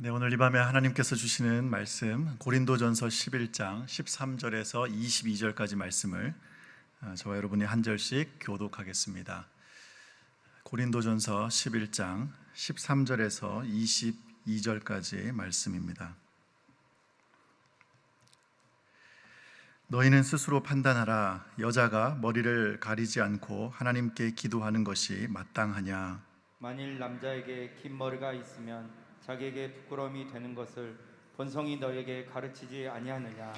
네, 오늘 이 밤에 하나님께서 주시는 말씀 고린도전서 11장 13절에서 22절까지 말씀을 어, 저와 여러분이 한 절씩 교독하겠습니다. 고린도전서 11장 13절에서 22절까지 말씀입니다. 너희는 스스로 판단하라 여자가 머리를 가리지 않고 하나님께 기도하는 것이 마땅하냐 만일 남자에게 긴 머리가 있으면 자기에게 부끄러움이 되는 것을 본성이 너에게 가르치지 아니하느냐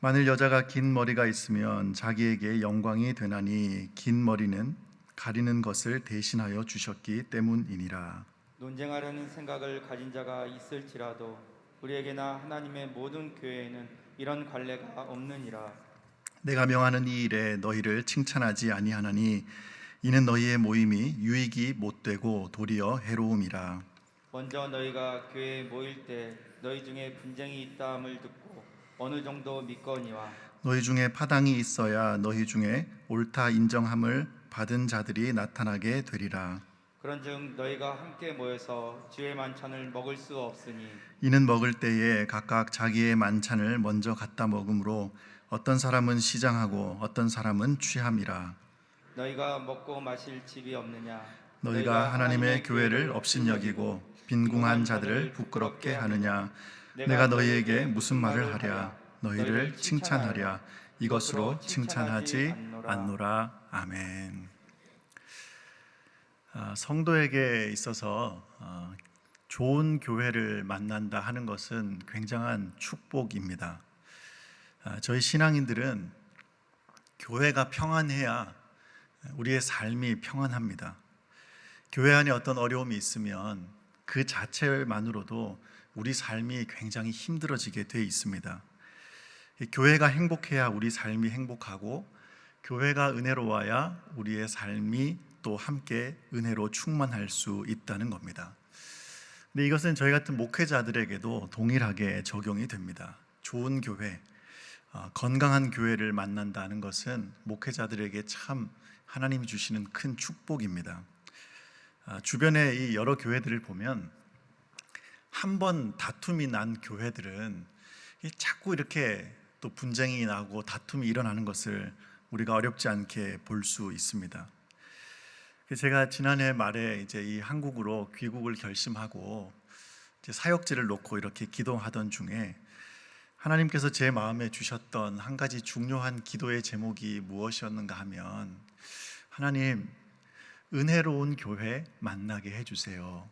만일 여자가 긴 머리가 있으면 자기에게 영광이 되나니 긴 머리는 가리는 것을 대신하여 주셨기 때문이니라. 논쟁하려는 생각을 가진 자가 있을지라도 우리에게나 하나님의 모든 교회에는 이런 관례가 없느니라 내가 명하는 이 일에 너희를 칭찬하지 아니하나니 이는 너희의 모임이 유익이 못 되고 도리어 해로움이라. 먼저 너희가 교회에 모일 때 너희 중에 분쟁이 있다함을 듣고 어느 정도 믿거니와 너희 중에 파당이 있어야 너희 중에 옳다 인정함을 받은 자들이 나타나게 되리라. 그런즉 너희가 함께 모여서 주의 만찬을 먹을 수 없으니 이는 먹을 때에 각각 자기의 만찬을 먼저 갖다 먹으므로 어떤 사람은 시장하고 어떤 사람은 취함이라. 너희가 먹고 마실 집이 없느냐 너희가 하나님의 교회를 업신여기고 빈궁한 자들을 부끄럽게 하느냐 내가 너희에게 무슨 말을 하랴 너희를 칭찬하랴 이것으로 칭찬하지 않노라 아멘. 아, 성도에게 있어서 어, 좋은 교회를 만난다 하는 것은 굉장한 축복입니다. 아, 저희 신앙인들은 교회가 평안해야 우리의 삶이 평안합니다. 교회 안에 어떤 어려움이 있으면 그 자체만으로도 우리 삶이 굉장히 힘들어지게 돼 있습니다. 이 교회가 행복해야 우리 삶이 행복하고 교회가 은혜로워야 우리의 삶이 또 함께 은혜로 충만할 수 있다는 겁니다. 근데 이것은 저희 같은 목회자들에게도 동일하게 적용이 됩니다. 좋은 교회, 어, 건강한 교회를 만난다는 것은 목회자들에게 참 하나님이 주시는 큰 축복입니다. 아, 주변에 이 여러 교회들을 보면 한 번 다툼이 난 교회들은 이 자꾸 이렇게 또 분쟁이 나고 다툼이 일어나는 것을 우리가 어렵지 않게 볼 수 있습니다. 제가 지난해 말에 이제 이 한국으로 귀국을 결심하고 사역지를 놓고 이렇게 기도하던 중에 하나님께서 제 마음에 주셨던 한 가지 중요한 기도의 제목이 무엇이었는가 하면 하나님 은혜로운 교회 만나게 해주세요.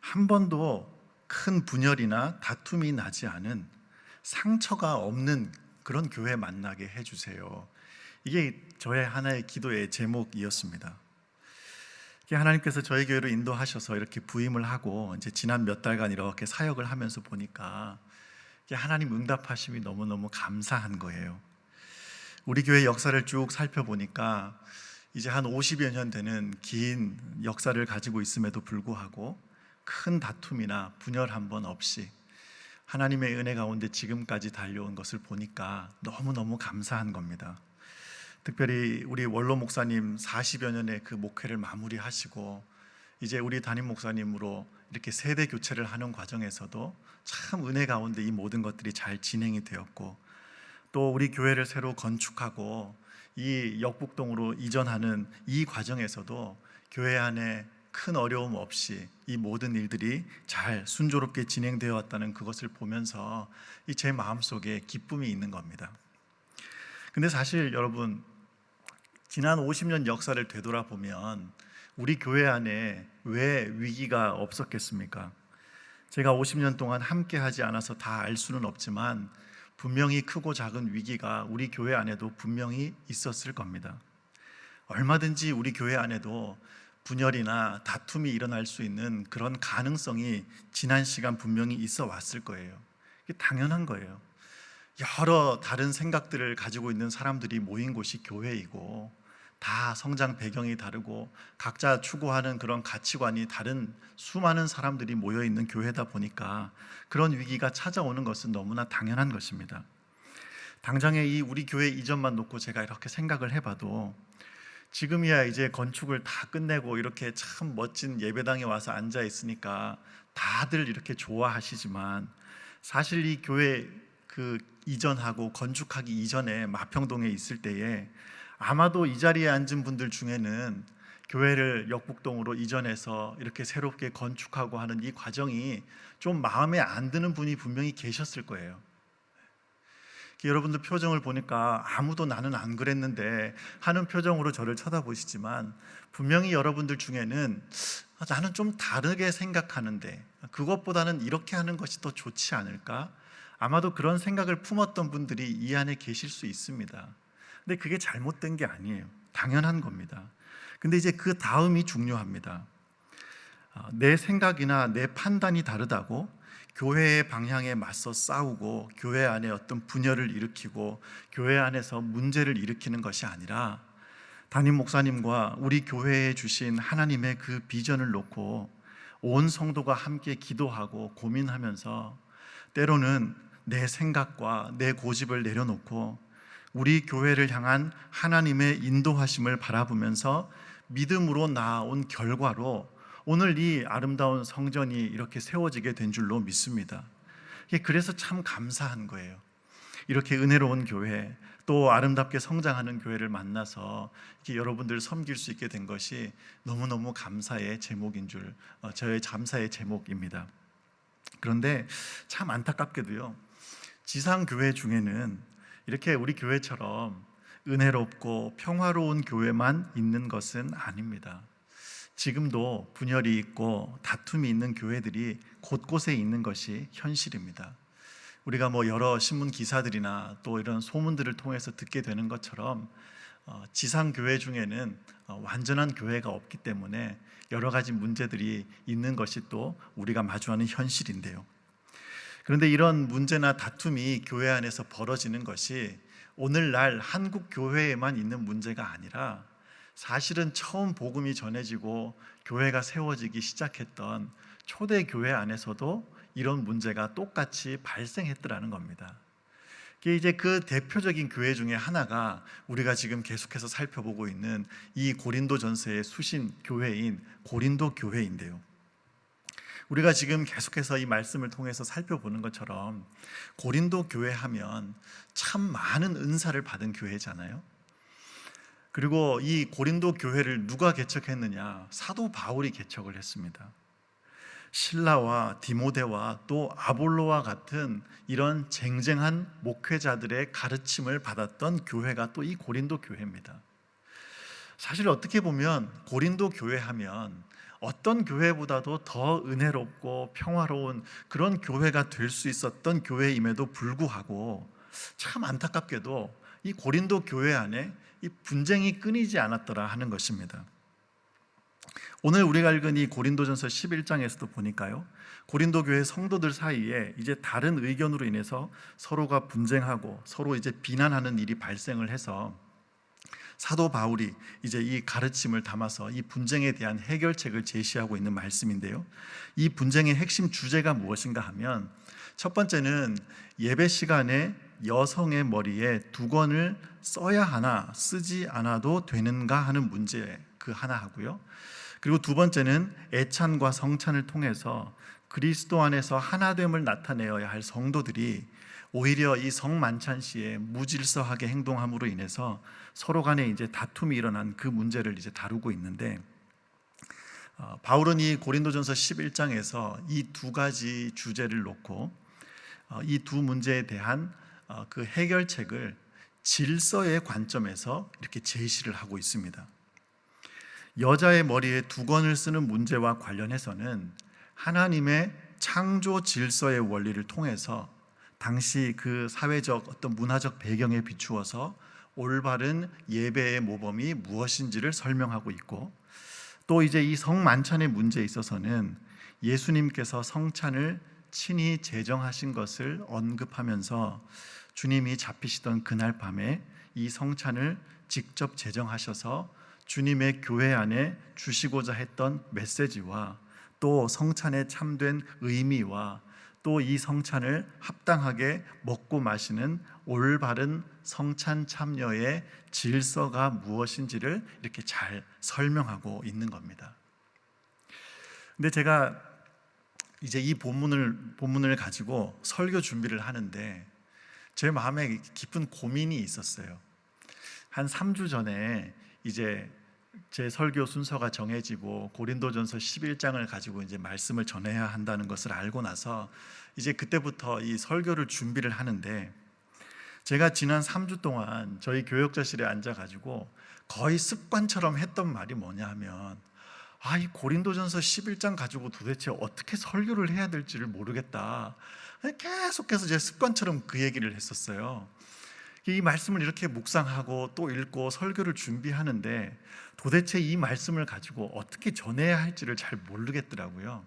한 번도 큰 분열이나 다툼이 나지 않은 상처가 없는 그런 교회 만나게 해주세요. 이게 저의 하나의 기도의 제목이었습니다. 하나님께서 저희 교회로 인도하셔서 이렇게 부임을 하고 이제 지난 몇 달간 이렇게 사역을 하면서 보니까 하나님 응답하심이 너무너무 감사한 거예요. 우리 교회 역사를 쭉 살펴보니까 이제 한 50여 년 되는 긴 역사를 가지고 있음에도 불구하고 큰 다툼이나 분열 한 번 없이 하나님의 은혜 가운데 지금까지 달려온 것을 보니까 너무너무 감사한 겁니다. 특별히 우리 원로 목사님 40여 년의 그 목회를 마무리하시고 이제 우리 담임 목사님으로 이렇게 세대 교체를 하는 과정에서도 참 은혜 가운데 이 모든 것들이 잘 진행이 되었고 또 우리 교회를 새로 건축하고 이 역북동으로 이전하는 이 과정에서도 교회 안에 큰 어려움 없이 이 모든 일들이 잘 순조롭게 진행되어 왔다는 그것을 보면서 이 제 마음속에 기쁨이 있는 겁니다. 근데 사실 여러분 지난 50년 역사를 되돌아보면 우리 교회 안에 왜 위기가 없었겠습니까? 제가 50년 동안 함께 하지 않아서 다 알 수는 없지만 분명히 크고 작은 위기가 우리 교회 안에도 분명히 있었을 겁니다. 얼마든지 우리 교회 안에도 분열이나 다툼이 일어날 수 있는 그런 가능성이 지난 시간 분명히 있어 왔을 거예요. 당연한 거예요. 여러 다른 생각들을 가지고 있는 사람들이 모인 곳이 교회이고 다 성장 배경이 다르고 각자 추구하는 그런 가치관이 다른 수많은 사람들이 모여 있는 교회다 보니까 그런 위기가 찾아오는 것은 너무나 당연한 것입니다. 당장에 이 우리 교회 이전만 놓고 제가 이렇게 생각을 해봐도 지금이야 이제 건축을 다 끝내고 이렇게 참 멋진 예배당에 와서 앉아 있으니까 다들 이렇게 좋아하시지만 사실 이 교회 그 이전하고 건축하기 이전에 마평동에 있을 때에 아마도 이 자리에 앉은 분들 중에는 교회를 역북동으로 이전해서 이렇게 새롭게 건축하고 하는 이 과정이 좀 마음에 안 드는 분이 분명히 계셨을 거예요. 여러분들 표정을 보니까 아무도 나는 안 그랬는데 하는 표정으로 저를 쳐다보시지만 분명히 여러분들 중에는 아, 나는 좀 다르게 생각하는데 그것보다는 이렇게 하는 것이 더 좋지 않을까? 아마도 그런 생각을 품었던 분들이 이 안에 계실 수 있습니다. 근데 그게 잘못된 게 아니에요. 당연한 겁니다. 근데 이제 그 다음이 중요합니다. 아, 내 생각이나 내 판단이 다르다고 교회의 방향에 맞서 싸우고 교회 안에 어떤 분열을 일으키고 교회 안에서 문제를 일으키는 것이 아니라 담임 목사님과 우리 교회에 주신 하나님의 그 비전을 놓고 온 성도가 함께 기도하고 고민하면서 때로는 내 생각과 내 고집을 내려놓고 우리 교회를 향한 하나님의 인도하심을 바라보면서 믿음으로 나아온 결과로 오늘 이 아름다운 성전이 이렇게 세워지게 된 줄로 믿습니다. 그래서 참 감사한 거예요. 이렇게 은혜로운 교회 또 아름답게 성장하는 교회를 만나서 이렇게 여러분들 섬길 수 있게 된 것이 너무너무 감사의 제목인 줄 어, 저의 감사의 제목입니다. 그런데 참 안타깝게도요. 지상 교회 중에는 이렇게 우리 교회처럼 은혜롭고 평화로운 교회만 있는 것은 아닙니다. 지금도 분열이 있고 다툼이 있는 교회들이 곳곳에 있는 것이 현실입니다. 우리가 뭐 여러 신문 기사들이나 또 이런 소문들을 통해서 듣게 되는 것처럼 어, 지상 교회 중에는 어, 완전한 교회가 없기 때문에 여러 가지 문제들이 있는 것이 또 우리가 마주하는 현실인데요. 그런데 이런 문제나 다툼이 교회 안에서 벌어지는 것이 오늘날 한국 교회에만 있는 문제가 아니라 사실은 처음 복음이 전해지고 교회가 세워지기 시작했던 초대 교회 안에서도 이런 문제가 똑같이 발생했더라는 겁니다. 이게 이제 그 대표적인 교회 중에 하나가 우리가 지금 계속해서 살펴보고 있는 이 고린도 전서의 수신 교회인 고린도 교회인데요. 우리가 지금 계속해서 이 말씀을 통해서 살펴보는 것처럼 고린도 교회 하면 참 많은 은사를 받은 교회잖아요. 그리고 이 고린도 교회를 누가 개척했느냐? 사도 바울이 개척을 했습니다. 신라와 디모데와 또 아볼로와 같은 이런 쟁쟁한 목회자들의 가르침을 받았던 교회가 또 이 고린도 교회입니다. 사실 어떻게 보면 고린도 교회 하면 어떤 교회보다도 더 은혜롭고 평화로운 그런 교회가 될 수 있었던 교회임에도 불구하고 참 안타깝게도 이 고린도 교회 안에 이 분쟁이 끊이지 않았더라 하는 것입니다. 오늘 우리가 읽은 이 고린도전서 11장에서도 보니까요. 고린도 교회 성도들 사이에 이제 다른 의견으로 인해서 서로가 분쟁하고 서로 이제 비난하는 일이 발생을 해서 사도 바울이 이제 이 가르침을 담아서 이 분쟁에 대한 해결책을 제시하고 있는 말씀인데요. 이 분쟁의 핵심 주제가 무엇인가 하면 첫 번째는 예배 시간에 여성의 머리에 두건을 써야 하나 쓰지 않아도 되는가 하는 문제 그 하나 하고요. 그리고 두 번째는 애찬과 성찬을 통해서 그리스도 안에서 하나됨을 나타내어야 할 성도들이 오히려 이 성만찬 시에 무질서하게 행동함으로 인해서 서로 간에 이제 다툼이 일어난 그 문제를 이제 다루고 있는데 어, 바울은 이 고린도전서 11장에서 이 두 가지 주제를 놓고 어, 이두 문제에 대한 어, 그 해결책을 질서의 관점에서 이렇게 제시를 하고 있습니다. 여자의 머리에 두건을 쓰는 문제와 관련해서는 하나님의 창조 질서의 원리를 통해서 당시 그 사회적 어떤 문화적 배경에 비추어서 올바른 예배의 모범이 무엇인지를 설명하고 있고 또 이제 이 성만찬의 문제에 있어서는 예수님께서 성찬을 친히 제정하신 것을 언급하면서 주님이 잡히시던 그날 밤에 이 성찬을 직접 제정하셔서 주님의 교회 안에 주시고자 했던 메시지와 또 성찬의 참된 의미와 또 이 성찬을 합당하게 먹고 마시는 올바른 성찬 참여의 질서가 무엇인지를 이렇게 잘 설명하고 있는 겁니다. 근데 제가 이제 이 본문을 본문을 가지고 설교 준비를 하는데 제 마음에 깊은 고민이 있었어요. 한 3주 전에 이제 제 설교 순서가 정해지고 고린도전서 11장을 가지고 이제 말씀을 전해야 한다는 것을 알고 나서 이제 그때부터 이 설교를 준비를 하는데 제가 지난 3주 동안 저희 교역자실에 앉아 가지고 거의 습관처럼 했던 말이 뭐냐 하면 아, 이 고린도전서 11장 가지고 도대체 어떻게 설교를 해야 될지를 모르겠다. 계속해서 제 습관처럼 그 얘기를 했었어요. 이 말씀을 이렇게 묵상하고 또 읽고 설교를 준비하는데 도대체 이 말씀을 가지고 어떻게 전해야 할지를 잘 모르겠더라고요.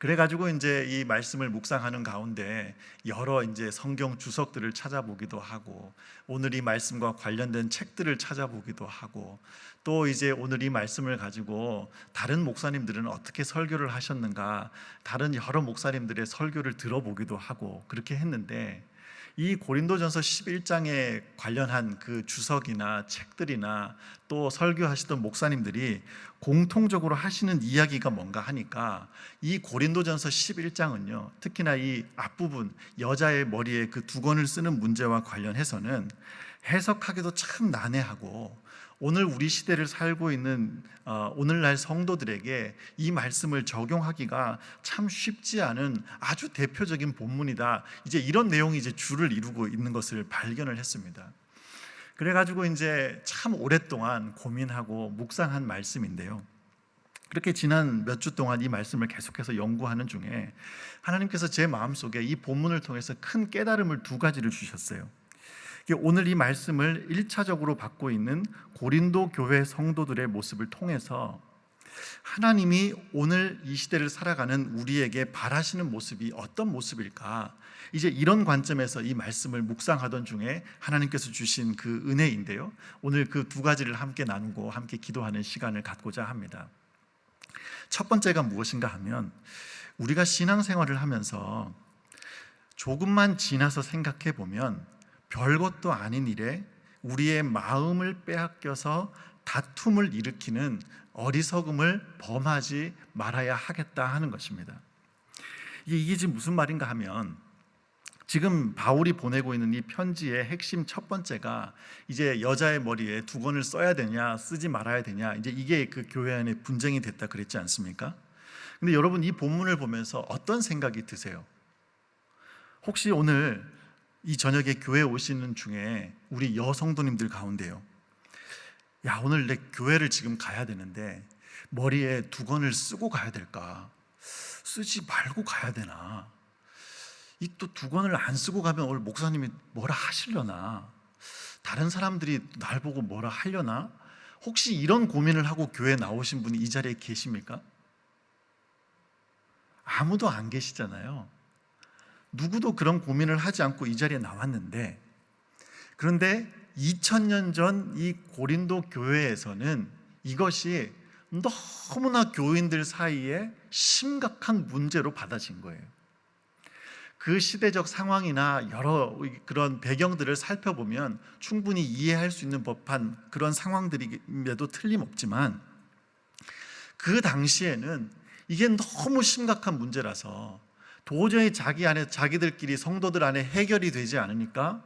그래가지고 이제 이 말씀을 묵상하는 가운데 여러 이제 성경 주석들을 찾아보기도 하고 오늘 이 말씀과 관련된 책들을 찾아보기도 하고 또 이제 오늘 이 말씀을 가지고 다른 목사님들은 어떻게 설교를 하셨는가 다른 여러 목사님들의 설교를 들어보기도 하고 그렇게 했는데 이 고린도전서 11장에 관련한 그 주석이나 책들이나 또 설교하시던 목사님들이 공통적으로 하시는 이야기가 뭔가 하니까 이 고린도전서 11장은요. 특히나 이 앞부분 여자의 머리에 그 두건을 쓰는 문제와 관련해서는 해석하기도 참 난해하고 오늘 우리 시대를 살고 있는 어, 오늘날 성도들에게 이 말씀을 적용하기가 참 쉽지 않은 아주 대표적인 본문이다. 이제 이런 내용이 이제 줄을 이루고 있는 것을 발견을 했습니다. 그래가지고 이제 참 오랫동안 고민하고 묵상한 말씀인데요. 그렇게 지난 몇 주 동안 이 말씀을 계속해서 연구하는 중에 하나님께서 제 마음속에 이 본문을 통해서 큰 깨달음을 두 가지를 주셨어요. 오늘 이 말씀을 1차적으로 받고 있는 고린도 교회 성도들의 모습을 통해서 하나님이 오늘 이 시대를 살아가는 우리에게 바라시는 모습이 어떤 모습일까? 이제 이런 관점에서 이 말씀을 묵상하던 중에 하나님께서 주신 그 은혜인데요. 오늘 그 두 가지를 함께 나누고 함께 기도하는 시간을 갖고자 합니다. 첫 번째가 무엇인가 하면 우리가 신앙생활을 하면서 조금만 지나서 생각해 보면 별것도 아닌 일에 우리의 마음을 빼앗겨서 다툼을 일으키는 어리석음을 범하지 말아야 하겠다 하는 것입니다. 이게, 지금 무슨 말인가 하면 지금 바울이 보내고 있는 이 편지의 핵심 첫 번째가 이제 여자의 머리에 두건을 써야 되냐 쓰지 말아야 되냐 이제 이게 그 교회 안에 분쟁이 됐다 그랬지 않습니까? 근데 여러분 이 본문을 보면서 어떤 생각이 드세요? 혹시 오늘 이 저녁에 교회 오시는 중에 우리 여성도님들 가운데요. 야, 오늘 내 교회를 지금 가야 되는데 머리에 두건을 쓰고 가야 될까? 쓰지 말고 가야 되나? 이 또 두건을 안 쓰고 가면 오늘 목사님이 뭐라 하시려나? 다른 사람들이 날 보고 뭐라 하려나? 혹시 이런 고민을 하고 교회 나오신 분이 이 자리에 계십니까? 아무도 안 계시잖아요. 누구도 그런 고민을 하지 않고 이 자리에 나왔는데 그런데 2000년 전 이 고린도 교회에서는 이것이 너무나 교인들 사이에 심각한 문제로 받아진 거예요. 그 시대적 상황이나 여러 그런 배경들을 살펴보면 충분히 이해할 수 있는 법한 그런 상황들임에도 틀림없지만 그 당시에는 이게 너무 심각한 문제라서 도저히 자기 안에 자기들끼리 성도들 안에 해결이 되지 않으니까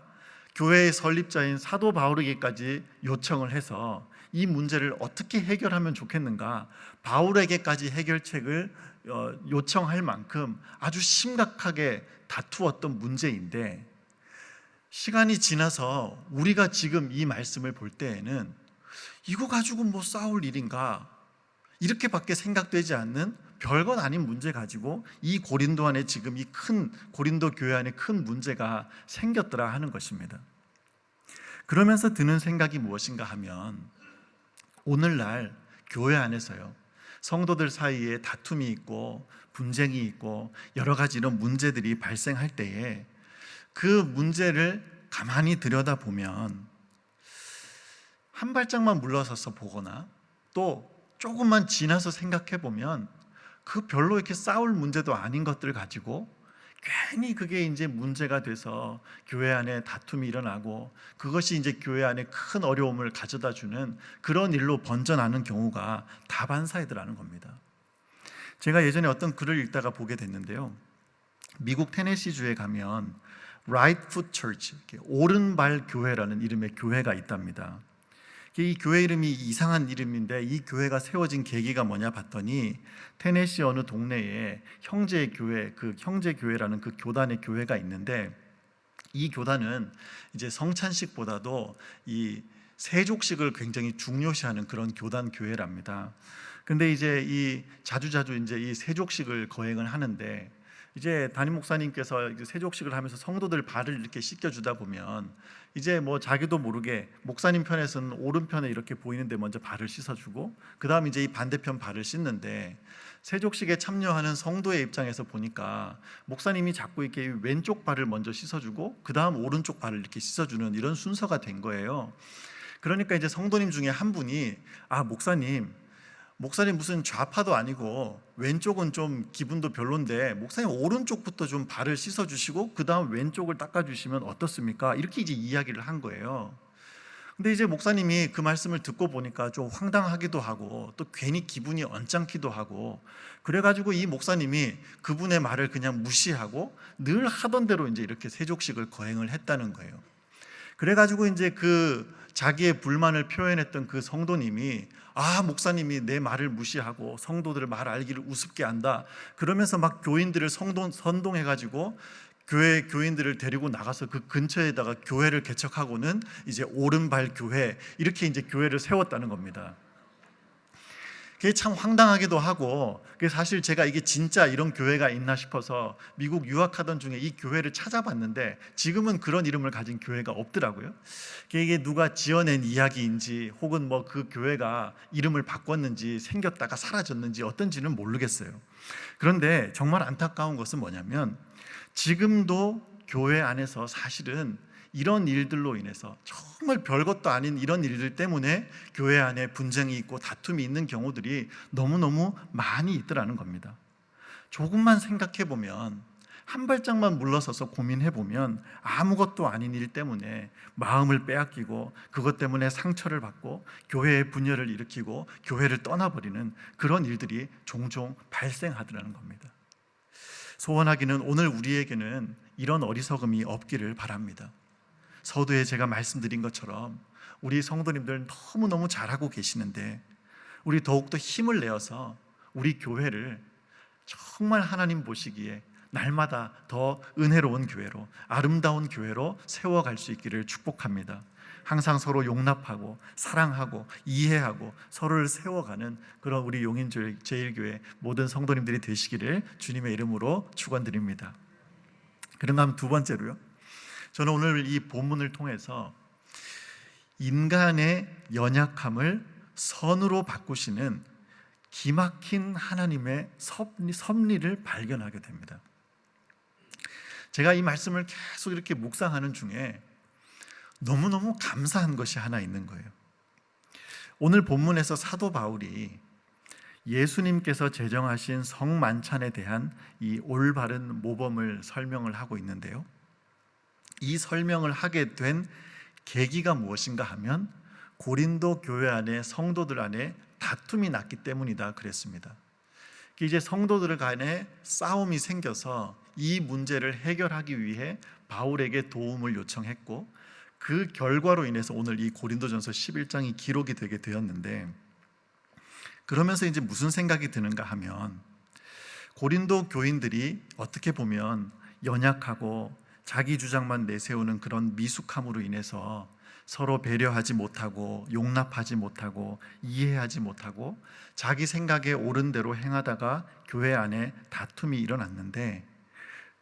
교회의 설립자인 사도 바울에게까지 요청을 해서 이 문제를 어떻게 해결하면 좋겠는가 바울에게까지 해결책을 어, 요청할 만큼 아주 심각하게 다투었던 문제인데 시간이 지나서 우리가 지금 이 말씀을 볼 때에는 이거 가지고 뭐 싸울 일인가? 이렇게밖에 생각되지 않는 별것 아닌 문제 가지고 이 고린도 안에 지금 이 큰 고린도 교회 안에 큰 문제가 생겼더라 하는 것입니다. 그러면서 드는 생각이 무엇인가 하면 오늘날 교회 안에서요. 성도들 사이에 다툼이 있고 분쟁이 있고 여러 가지 이런 문제들이 발생할 때에 그 문제를 가만히 들여다 보면 한 발짝만 물러서서 보거나 또 조금만 지나서 생각해 보면 그 별로 이렇게 싸울 문제도 아닌 것들 가지고 괜히 그게 이제 문제가 돼서 교회 안에 다툼이 일어나고 그것이 이제 교회 안에 큰 어려움을 가져다 주는 그런 일로 번져나는 경우가 다반사이더라는 겁니다. 제가 예전에 어떤 글을 읽다가 보게 됐는데요. 미국 테네시주에 가면 Right Foot Church, 오른발 교회라는 이름의 교회가 있답니다. 이 교회 이름이 이상한 이름인데 이 교회가 세워진 계기가 뭐냐 봤더니 테네시 어느 동네에 형제 교회 그 형제 교회라는 그 교단의 교회가 있는데 이 교단은 이제 성찬식보다도 이 세족식을 굉장히 중요시하는 그런 교단 교회랍니다. 근데 이제 이 자주자주 이제 이 세족식을 거행을 하는데 이제 담임 목사님께서 세족식을 하면서 성도들 발을 이렇게 씻겨 주다 보면 이제 뭐 자기도 모르게 목사님 편에서는 오른편에 이렇게 보이는데 먼저 발을 씻어주고 그 다음 이제 이 반대편 발을 씻는데 세족식에 참여하는 성도의 입장에서 보니까 목사님이 자꾸 이렇게 왼쪽 발을 먼저 씻어주고 그 다음 오른쪽 발을 이렇게 씻어주는 이런 순서가 된 거예요. 그러니까 이제 성도님 중에 한 분이 아 목사님 목사님 무슨 좌파도 아니고 왼쪽은 좀 기분도 별론데 목사님 오른쪽부터 좀 발을 씻어 주시고 그다음 왼쪽을 닦아 주시면 어떻습니까? 이렇게 이제 이야기를 한 거예요. 근데 이제 목사님이 그 말씀을 듣고 보니까 좀 황당하기도 하고 또 괜히 기분이 언짢기도 하고 그래가지고 이 목사님이 그분의 말을 그냥 무시하고 늘 하던 대로 이제 이렇게 세족식을 거행을 했다는 거예요. 그래가지고 이제 그 자기의 불만을 표현했던 그 성도님이 아 목사님이 내 말을 무시하고 성도들을 말 알기를 우습게 한다 그러면서 막 교인들을 성동, 선동해 가지고 교회 교인들을 데리고 나가서 그 근처에다가 교회를 개척하고는 이제 오른발 교회 이렇게 이제 교회를 세웠다는 겁니다. 그게 참 황당하기도 하고 그게 사실 제가 이게 진짜 이런 교회가 있나 싶어서 미국 유학하던 중에 이 교회를 찾아봤는데 지금은 그런 이름을 가진 교회가 없더라고요. 이게 누가 지어낸 이야기인지 혹은 뭐 그 교회가 이름을 바꿨는지 생겼다가 사라졌는지 어떤지는 모르겠어요. 그런데 정말 안타까운 것은 뭐냐면 지금도 교회 안에서 사실은 이런 일들로 인해서 정말 별것도 아닌 이런 일들 때문에 교회 안에 분쟁이 있고 다툼이 있는 경우들이 너무너무 많이 있더라는 겁니다. 조금만 생각해 보면 한 발짝만 물러서서 고민해 보면 아무것도 아닌 일 때문에 마음을 빼앗기고 그것 때문에 상처를 받고 교회의 분열을 일으키고 교회를 떠나버리는 그런 일들이 종종 발생하더라는 겁니다. 소원하기는 오늘 우리에게는 이런 어리석음이 없기를 바랍니다. 서두에 제가 말씀드린 것처럼 우리 성도님들 너무너무 잘하고 계시는데 우리 더욱더 힘을 내어서 우리 교회를 정말 하나님 보시기에 날마다 더 은혜로운 교회로 아름다운 교회로 세워갈 수 있기를 축복합니다. 항상 서로 용납하고 사랑하고 이해하고 서로를 세워가는 그런 우리 용인 제일교회 모든 성도님들이 되시기를 주님의 이름으로 축원드립니다. 그런가 하면 두 번째로요. 저는 오늘 이 본문을 통해서 인간의 연약함을 선으로 바꾸시는 기막힌 하나님의 섭리, 를 발견하게 됩니다. 제가 이 말씀을 계속 이렇게 묵상하는 중에 너무너무 감사한 것이 하나 있는 거예요. 오늘 본문에서 사도 바울이 예수님께서 제정하신 성만찬에 대한 이 올바른 모범을 설명을 하고 있는데요. 이 설명을 하게 된 계기가 무엇인가 하면 고린도 교회 안에 성도들 안에 다툼이 났기 때문이다 그랬습니다. 이제 성도들 간에 싸움이 생겨서 이 문제를 해결하기 위해 바울에게 도움을 요청했고 그 결과로 인해서 오늘 이 고린도전서 11장이 기록이 되게 되었는데 그러면서 이제 무슨 생각이 드는가 하면 고린도 교인들이 어떻게 보면 연약하고 자기 주장만 내세우는 그런 미숙함으로 인해서 서로 배려하지 못하고 용납하지 못하고 이해하지 못하고 자기 생각에 옳은 대로 행하다가 교회 안에 다툼이 일어났는데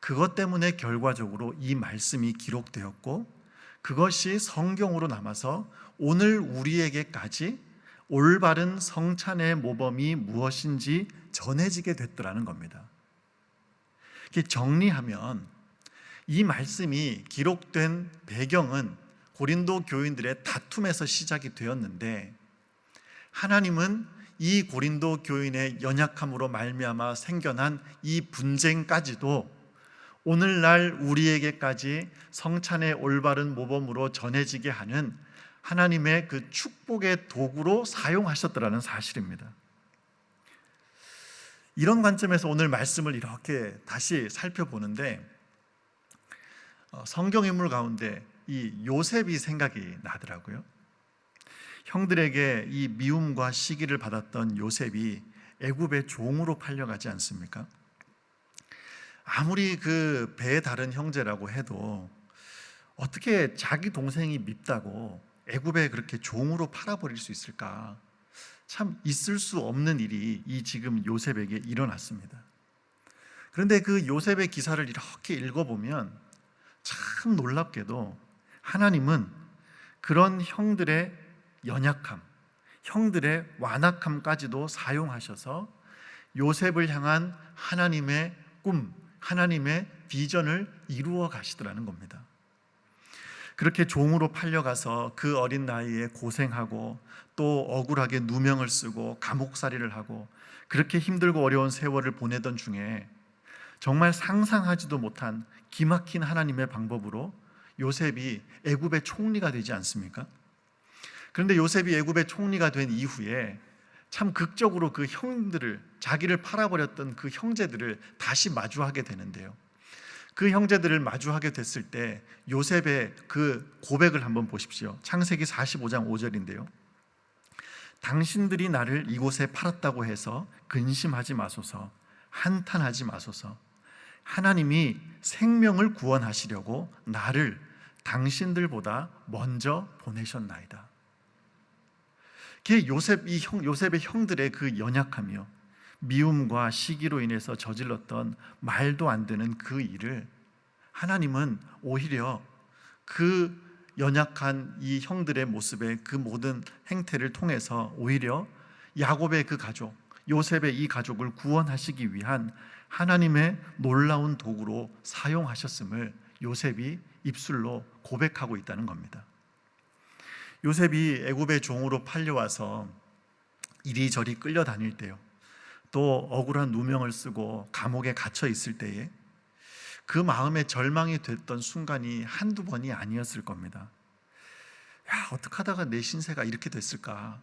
그것 때문에 결과적으로 이 말씀이 기록되었고 그것이 성경으로 남아서 오늘 우리에게까지 올바른 성찬의 모범이 무엇인지 전해지게 됐더라는 겁니다. 정리하면 이 말씀이 기록된 배경은 고린도 교인들의 다툼에서 시작이 되었는데 하나님은 이 고린도 교인의 연약함으로 말미암아 생겨난 이 분쟁까지도 오늘날 우리에게까지 성찬의 올바른 모범으로 전해지게 하는 하나님의 그 축복의 도구로 사용하셨더라는 사실입니다. 이런 관점에서 오늘 말씀을 이렇게 다시 살펴보는데 어, 성경 인물 가운데 이 요셉이 생각이 나더라고요. 형들에게 이 미움과 시기를 받았던 요셉이 애굽의 종으로 팔려가지 않습니까? 아무리 그 배에 다른 형제라고 해도 어떻게 자기 동생이 밉다고 애굽에 그렇게 종으로 팔아버릴 수 있을까? 참 있을 수 없는 일이 이 지금 요셉에게 일어났습니다. 그런데 그 요셉의 기사를 이렇게 읽어보면 참 놀랍게도 하나님은 그런 형들의 연약함, 형들의 완악함까지도 사용하셔서 요셉을 향한 하나님의 꿈, 하나님의 비전을 이루어 가시더라는 겁니다. 그렇게 종으로 팔려가서 그 어린 나이에 고생하고 또 억울하게 누명을 쓰고 감옥살이를 하고 그렇게 힘들고 어려운 세월을 보내던 중에 정말 상상하지도 못한 기막힌 하나님의 방법으로 요셉이 애굽의 총리가 되지 않습니까? 그런데 요셉이 애굽의 총리가 된 이후에 참 극적으로 그 형들을 자기를 팔아버렸던 그 형제들을 다시 마주하게 되는데요. 그 형제들을 마주하게 됐을 때 요셉의 그 고백을 한번 보십시오. 창세기 45장 5절인데요. 당신들이 나를 이곳에 팔았다고 해서 근심하지 마소서, 한탄하지 마소서. 하나님이 생명을 구원하시려고 나를 당신들보다 먼저 보내셨나이다. 그 요셉 이 형, 요셉의 형들의 그 연약함이요. 미움과 시기로 인해서 저질렀던 말도 안 되는 그 일을 하나님은 오히려 그 연약한 이 형들의 모습의 그 모든 행태를 통해서 오히려 야곱의 그 가족, 요셉의 이 가족을 구원하시기 위한 하나님의 놀라운 도구로 사용하셨음을 요셉이 입술로 고백하고 있다는 겁니다. 요셉이 애굽의 종으로 팔려와서 이리저리 끌려다닐 때요. 또 억울한 누명을 쓰고 감옥에 갇혀 있을 때에 그 마음에 절망이 됐던 순간이 한두 번이 아니었을 겁니다. 야, 어떻게 하다가 내 신세가 이렇게 됐을까?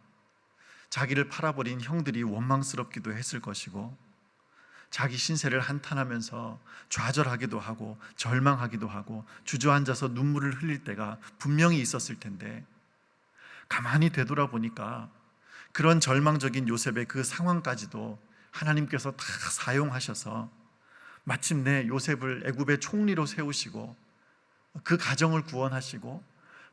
자기를 팔아버린 형들이 원망스럽기도 했을 것이고, 자기 신세를 한탄하면서 좌절하기도 하고, 절망하기도 하고, 주저앉아서 눈물을 흘릴 때가 분명히 있었을 텐데, 가만히 되돌아보니까 그런 절망적인 요셉의 그 상황까지도 하나님께서 다 사용하셔서 마침내 요셉을 애굽의 총리로 세우시고 그 가정을 구원하시고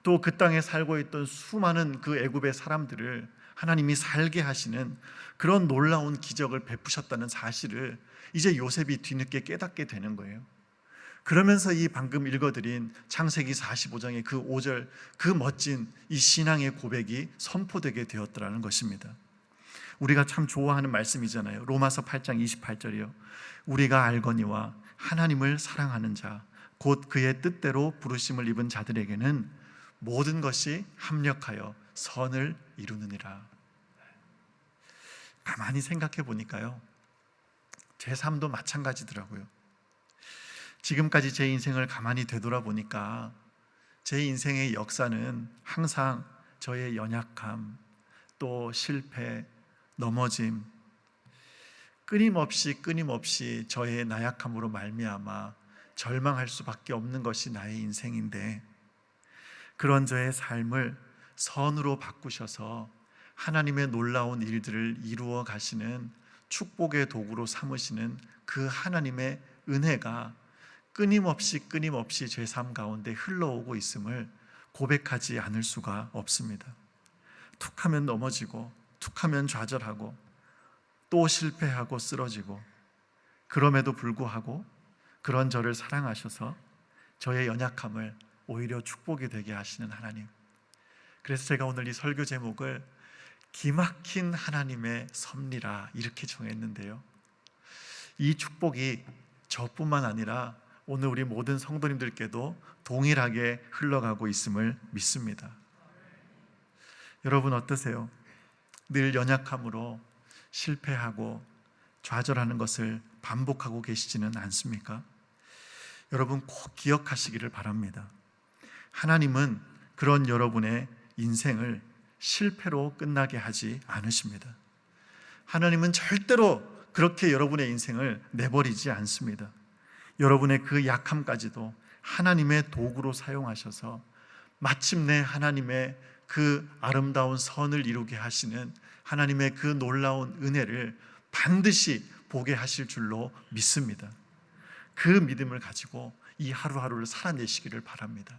또 그 땅에 살고 있던 수많은 그 애굽의 사람들을 하나님이 살게 하시는 그런 놀라운 기적을 베푸셨다는 사실을 이제 요셉이 뒤늦게 깨닫게 되는 거예요. 그러면서 이 방금 읽어드린 창세기 45장의 그 5절 그 멋진 이 신앙의 고백이 선포되게 되었더라는 것입니다. 우리가 참 좋아하는 말씀이잖아요. 로마서 8장 28절이요. 우리가 알거니와 하나님을 사랑하는 자, 곧 그의 뜻대로 부르심을 입은 자들에게는 모든 것이 합력하여 선을 이루느니라. 가만히 생각해 보니까요. 제 삶도 마찬가지더라고요. 지금까지 제 인생을 가만히 되돌아보니까 제 인생의 역사는 항상 저의 연약함, 또 실패, 넘어짐, 끊임없이 끊임없이 저의 나약함으로 말미암아 절망할 수밖에 없는 것이 나의 인생인데 그런 저의 삶을 선으로 바꾸셔서 하나님의 놀라운 일들을 이루어 가시는 축복의 도구로 삼으시는 그 하나님의 은혜가 끊임없이 끊임없이 제 삶 가운데 흘러오고 있음을 고백하지 않을 수가 없습니다. 툭 하면 넘어지고 툭 하면 좌절하고 또 실패하고 쓰러지고 그럼에도 불구하고 그런 저를 사랑하셔서 저의 연약함을 오히려 축복이 되게 하시는 하나님. 그래서 제가 오늘 이 설교 제목을 기막힌 하나님의 섭리라 이렇게 정했는데요. 이 축복이 저뿐만 아니라 오늘 우리 모든 성도님들께도 동일하게 흘러가고 있음을 믿습니다. 여러분 어떠세요? 늘 연약함으로 실패하고 좌절하는 것을 반복하고 계시지는 않습니까? 여러분 꼭 기억하시기를 바랍니다. 하나님은 그런 여러분의 인생을 실패로 끝나게 하지 않으십니다. 하나님은 절대로 그렇게 여러분의 인생을 내버리지 않습니다. 여러분의 그 약함까지도 하나님의 도구로 사용하셔서 마침내 하나님의 그 아름다운 선을 이루게 하시는 하나님의 그 놀라운 은혜를 반드시 보게 하실 줄로 믿습니다. 그 믿음을 가지고 이 하루하루를 살아내시기를 바랍니다.